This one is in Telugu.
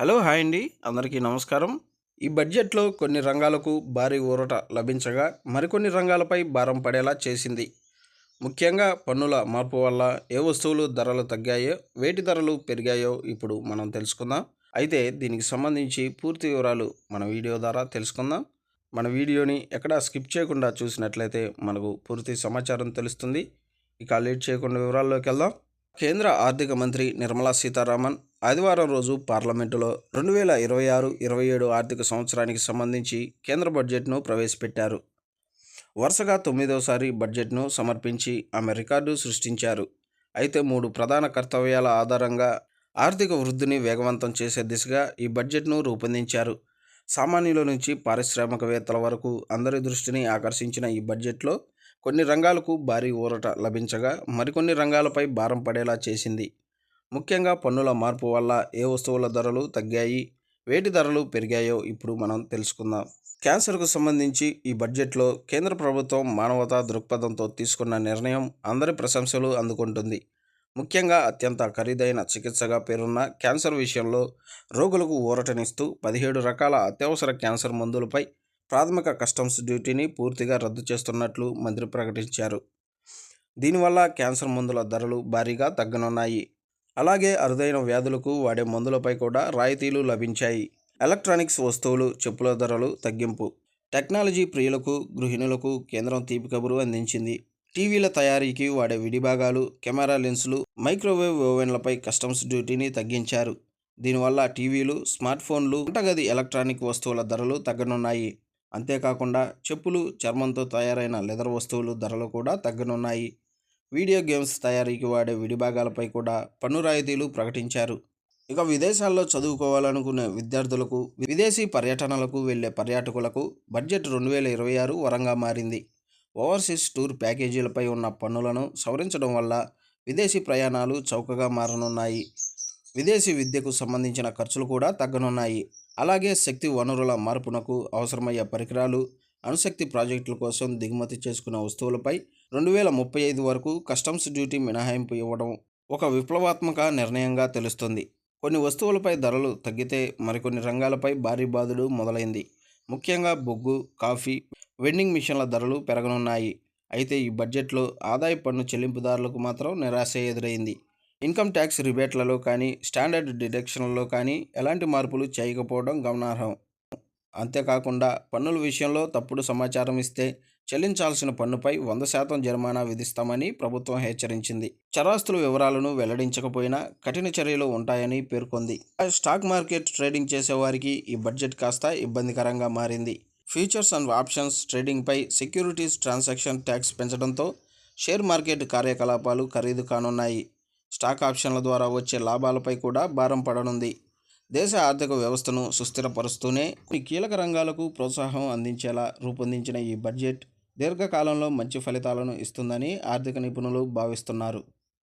హలో హాయ్ అండి. అందరికీ నమస్కారం. ఈ బడ్జెట్లో కొన్ని రంగాలకు భారీ ఊరట లభించగా మరికొన్ని రంగాలపై భారం పడేలా చేసింది. ముఖ్యంగా పన్నుల మార్పు వల్ల ఏ వస్తువులు ధరలు తగ్గాయో వేటి ధరలు పెరిగాయో ఇప్పుడు మనం తెలుసుకుందాం. అయితే దీనికి సంబంధించి పూర్తి వివరాలు మన వీడియో ద్వారా తెలుసుకుందాం. మన వీడియోని ఎక్కడా స్కిప్ చేయకుండా చూసినట్లయితే మనకు పూర్తి సమాచారం తెలుస్తుంది. ఇక లేట్ చేయకుండా వివరాల్లోకి వెళ్దాం. కేంద్ర ఆర్థిక మంత్రి నిర్మలా సీతారామన్ ఆదివారం రోజు పార్లమెంటులో రెండు వేల ఇరవై ఆరు ఇరవై ఏడు ఆర్థిక సంవత్సరానికి సంబంధించి కేంద్ర బడ్జెట్ను ప్రవేశపెట్టారు. వరుసగా తొమ్మిదోసారి బడ్జెట్ను సమర్పించి ఆమె రికార్డు సృష్టించారు. అయితే మూడు ప్రధాన కర్తవ్యాల ఆధారంగా ఆర్థిక వృద్ధిని వేగవంతం చేసే దిశగా ఈ బడ్జెట్ను రూపొందించారు. సామాన్యుల నుంచి పారిశ్రామికవేత్తల వరకు అందరి దృష్టిని ఆకర్షించిన ఈ బడ్జెట్లో కొన్ని రంగాలకు భారీ ఊరట లభించగా మరికొన్ని రంగాలపై భారం పడేలా చేసింది. ముఖ్యంగా పన్నుల మార్పు వల్ల ఏ వస్తువుల ధరలు తగ్గాయి వేటి ధరలు పెరిగాయో ఇప్పుడు మనం తెలుసుకుందాం. క్యాన్సర్కు సంబంధించి ఈ బడ్జెట్లో కేంద్ర ప్రభుత్వం మానవతా దృక్పథంతో తీసుకున్న నిర్ణయం అందరి ప్రశంసలు అందుకుంటుంది. ముఖ్యంగా అత్యంత ఖరీదైన చికిత్సగా పేరున్న క్యాన్సర్ విషయంలో రోగులకు ఊరటనిస్తూ పదిహేడు రకాల అత్యవసర క్యాన్సర్ మందులపై ప్రాథమిక కస్టమ్స్ డ్యూటీని పూర్తిగా రద్దు చేస్తున్నట్లు మంత్రి ప్రకటించారు. దీనివల్ల క్యాన్సర్ మందుల ధరలు భారీగా తగ్గనున్నాయి. అలాగే అరుదైన వ్యాధులకు వాడే మందులపై కూడా రాయితీలు లభించాయి. ఎలక్ట్రానిక్స్ వస్తువులు చెప్పుల ధరలు తగ్గింపు. టెక్నాలజీ ప్రియులకు గృహిణులకు కేంద్రం తీపి కబురు అందించింది. టీవీల తయారీకి వాడే విడిభాగాలు కెమెరా లెన్సులు మైక్రోవేవ్ ఓవెన్లపై కస్టమ్స్ డ్యూటీని తగ్గించారు. దీనివల్ల టీవీలు స్మార్ట్ ఫోన్లు వంటగది ఎలక్ట్రానిక్ వస్తువుల ధరలు తగ్గనున్నాయి. అంతేకాకుండా చెప్పులు చర్మంతో తయారైన లెదర్ వస్తువులు ధరలు కూడా తగ్గనున్నాయి. వీడియో గేమ్స్ తయారీకి వాడే విడిభాగాలపై కూడా పన్ను రాయితీలు ప్రకటించారు. ఇక విదేశాల్లో చదువుకోవాలనుకునే విద్యార్థులకు విదేశీ పర్యటనలకు వెళ్ళే పర్యాటకులకు బడ్జెట్ రెండు వేల ఇరవై ఆరు వరంగా మారింది. ఓవర్సీస్ టూర్ ప్యాకేజీలపై ఉన్న పన్నులను సవరించడం వల్ల విదేశీ ప్రయాణాలు చౌకగా మారనున్నాయి. విదేశీ విద్యకు సంబంధించిన ఖర్చులు కూడా తగ్గనున్నాయి. అలాగే శక్తి వనరుల మార్పునకు అవసరమయ్యే పరికరాలు అణుశక్తి ప్రాజెక్టుల కోసం దిగుమతి చేసుకున్న వస్తువులపై రెండు వేల ముప్పై ఐదు వరకు కస్టమ్స్ డ్యూటీ మినహాయింపు ఇవ్వడం ఒక విప్లవాత్మక నిర్ణయంగా తెలుస్తుంది. కొన్ని వస్తువులపై ధరలు తగ్గితే మరికొన్ని రంగాలపై భారీ బాధలు మొదలైంది. ముఖ్యంగా బొగ్గు కాఫీ వెండింగ్ మిషన్ల ధరలు పెరగనున్నాయి. అయితే ఈ బడ్జెట్లో ఆదాయ పన్ను చెల్లింపుదారులకు మాత్రం నిరాశ ఎదురైంది. ఇన్కమ్ ట్యాక్స్ రిబేట్లలో కానీ స్టాండర్డ్ డిడక్షన్లలో కానీ ఎలాంటి మార్పులు చేయకపోవడం గమనార్హం. అంతేకాకుండా పన్నుల విషయంలో తప్పుడు సమాచారం ఇస్తే చెల్లించాల్సిన పన్నుపై వంద శాతం జరిమానా విధిస్తామని ప్రభుత్వం హెచ్చరించింది. చరాస్తుల వివరాలను వెల్లడించకపోయినా కఠిన చర్యలు ఉంటాయని పేర్కొంది. స్టాక్ మార్కెట్ ట్రేడింగ్ చేసేవారికి ఈ బడ్జెట్ కాస్త ఇబ్బందికరంగా మారింది. ఫ్యూచర్స్ అండ్ ఆప్షన్స్ ట్రేడింగ్పై సెక్యూరిటీస్ ట్రాన్సాక్షన్ ట్యాక్స్ పెంచడంతో షేర్ మార్కెట్ కార్యకలాపాలు ఖరీదు కానున్నాయి. స్టాక్ ఆప్షన్ల ద్వారా వచ్చే లాభాలపై కూడా భారం పడనుంది. దేశ ఆర్థిక వ్యవస్థను సుస్థిరపరుస్తూనే కొన్ని కీలక రంగాలకు ప్రోత్సాహం అందించేలా రూపొందించిన ఈ బడ్జెట్ దీర్ఘకాలంలో మంచి ఫలితాలను ఇస్తుందని ఆర్థిక నిపుణులు భావిస్తున్నారు.